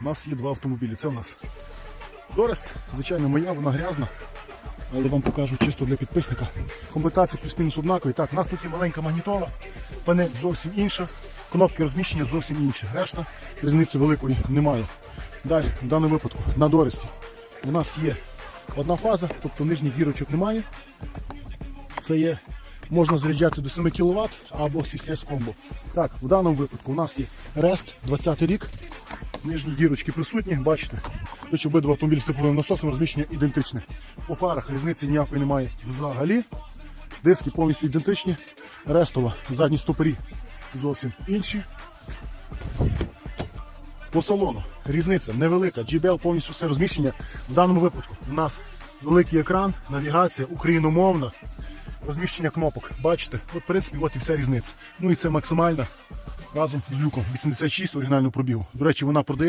У нас є два автомобілі. Це у нас Дорест, звичайно, моя, вона грязна. Але вам покажу чисто для підписника. Комплектація плюс-мінус однакові. Так, у нас тут є маленька магнітола, панель зовсім інша, кнопки розміщення зовсім інші. Решта різниці великої немає. Далі, в даному випадку, на Доресті у нас є одна фаза, тобто нижніх дірочок немає. Це є, можна заряджати до 7 кВт або CCS комбо. Так, в даному випадку у нас є REST 20 рік. Нижні дірочки присутні, бачите. Хоч обидва автомобілі з тепловим насосом розміщення ідентичне. По фарах різниці ніякої немає взагалі. Диски повністю ідентичні. Рестова, задні стопорі зовсім інші. По салону різниця невелика. GBL повністю все розміщення. В даному випадку у нас великий екран, навігація, україномовна, розміщення кнопок. Бачите, от в принципі, от і вся різниця. Ну і це максимальна разом з люком 86 оригінального пробігу. До речі, вона продає.